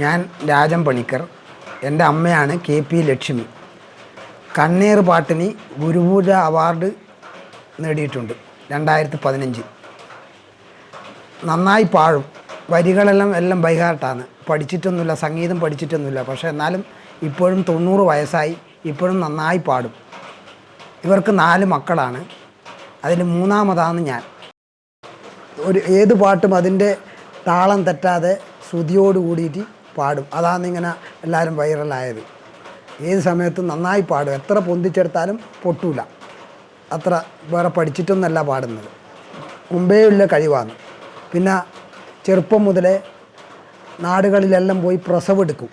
ഞാൻ രാജൻ പണിക്കർ. എന്റെ അമ്മയാണ് കെ പി ലക്ഷ്മി. കണ്ണീർ പാട്ടിന് ഗുരുപൂജ അവാർഡ് നേടിയിട്ടുണ്ട് രണ്ടായിരത്തി പതിനഞ്ച് നന്നായി പാഴും വരികളെല്ലാം എല്ലാം ബൈഹാർട്ടാണ്. പഠിച്ചിട്ടൊന്നുമില്ല സംഗീതം പഠിച്ചിട്ടൊന്നുമില്ല. പക്ഷേ എന്നാലും ഇപ്പോഴും തൊണ്ണൂറ് വയസ്സായി ഇപ്പോഴും നന്നായി പാടും. ഇവർക്ക് നാല് മക്കളാണ്. അതിൽ മൂന്നാമതാണ് ഞാൻ. ഒരു ഏത് പാട്ടും അതിന്റെ താളം തെറ്റാതെ ശ്രുതിയോട് കൂടിയിട്ട് പാടും. അതാണ് ഇങ്ങനെ എല്ലാവരും വൈറലായത്. ഏത് സമയത്തും നന്നായി പാടും. എത്ര പൊന്തിച്ചെടുത്താലും പൊട്ടൂല. അത്ര വേറെ പഠിച്ചിട്ടൊന്നല്ല പാടുന്നത്. മുമ്പേയുള്ള കഴിവാണ്. പിന്നെ ചെറുപ്പം മുതലേ നാടുകളിലെല്ലാം പോയി പ്രസവം. എടുക്കും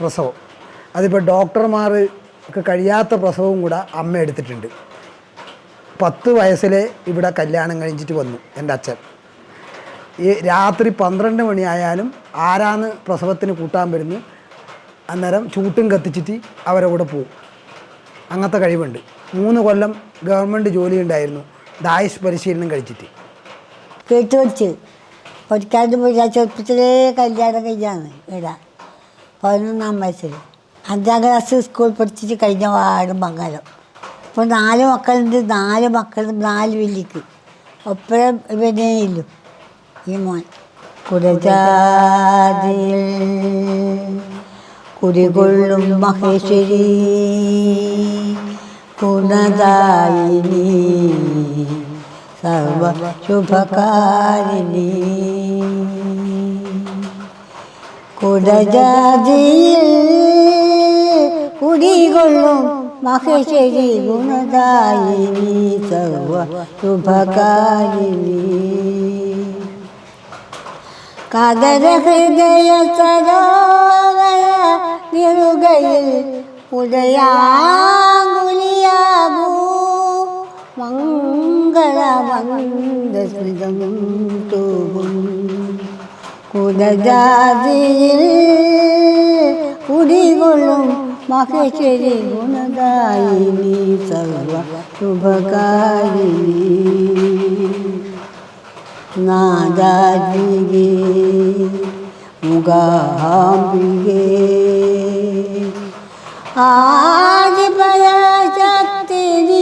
പ്രസവം അതിപ്പോൾ ഡോക്ടർമാർക്ക് കഴിയാത്ത പ്രസവവും കൂടെ അമ്മ എടുത്തിട്ടുണ്ട്. പത്ത് വയസ്സിൽ ഇവിടെ കല്യാണം കഴിഞ്ഞിട്ട് വന്നു എന്റെ അച്ഛൻ. ഈ രാത്രി പന്ത്രണ്ട് മണിയായാലും ആരാന്ന് പ്രസവത്തിന് കൂട്ടാൻ വരുന്നു. അന്നേരം ചൂട്ടും കത്തിച്ചിട്ട് അവരെ കൂടെ പോവും. അങ്ങനത്തെ കഴിവുണ്ട്. മൂന്ന് കൊല്ലം ഗവൺമെന്റ് ജോലി ഉണ്ടായിരുന്നു. ദായിഷ് പരിശീലനം കഴിച്ചിട്ട്. കേട്ട് വെച്ച് പഠിക്കാണ്ട് പോയി ചെറുപ്പത്തിലേ കല്യാണം കഴിഞ്ഞാണ് ഇവിടെ. പതിനൊന്നാം വയസ്സിൽ അഞ്ചാം ക്ലാസ് സ്കൂൾ പഠിച്ചിട്ട് കഴിഞ്ഞ വാടും മംഗലം. ഇപ്പോൾ നാല് മക്കളുണ്ട് നാല് മക്കളും നാല് വലിക്ക്. ഒപ്പരം ഇവനേ ഇല്ലു. ഈ മോൻ. കുടജാതി കുടികൊള്ളും മഹേശ്വരി. ഗുണദായിനി സർവ ശുഭകാരിണി. കുടജാതിയിൽ മഹേശ്വരി ഗുണദായിനി സർവ ശുഭകാരിണി കദര ഹൃദയ സരോവര നിറുകയിൽ ഉദയാങ്കുലിയാകൂ മംഗളമന്ദസ്മിതം തൂകും കുടജാതിയിൽ കുടികൊള്ളും മഹേശ്വരി ഗുണദായിനി സർവ ശുഭകാരിണി നാദാജികേ മുഖാംബികേ ആദി പരാശക്തി നീയേ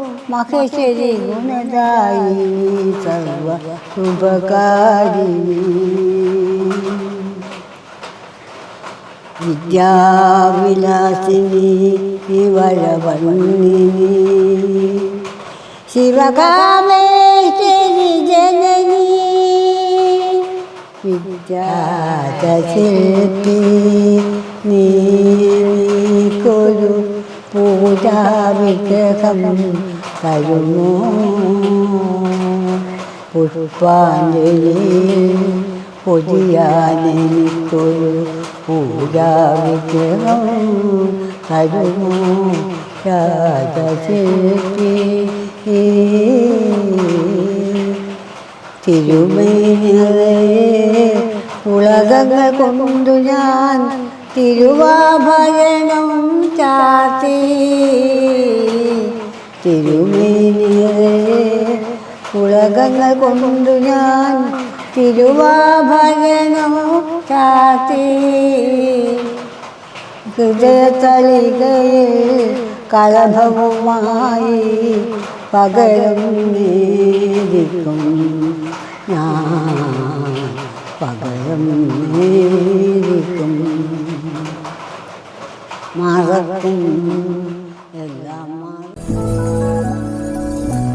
മഹേശ്വരി ഗുണദായി സർവ ശുഭകാരിണി വിദ്യാവിലാസിനി വിവരവണ്ണിനി ശിവകാമേശ്വരി ജനനി വിദ്യാശില്പി നീക്കൊരു പൂജാവിഗ്രഹം തരുമോ പുഷ്പാഞ്ജലി പൊതിയാനെനിക്കൊരു പൂജാവിഗ്രഹം തരുമോ രാജശില്പി തിരുമേനികളെ ഉളകങ്ങൾ കൊണ്ടു ഞാൻ തിരുവാഭരണം ചാത്തി തിരുമേനികളെ ഉലകങ്ങൾ കൊണ്ടു ഞാൻ തിരുവാഭരണം ചാത്തി. ഹൃദയതലികയിൽ കളഭവുമായി പകരം നേരിക്കും ഞാൻ പകരം നേരിക്കും മറക്കും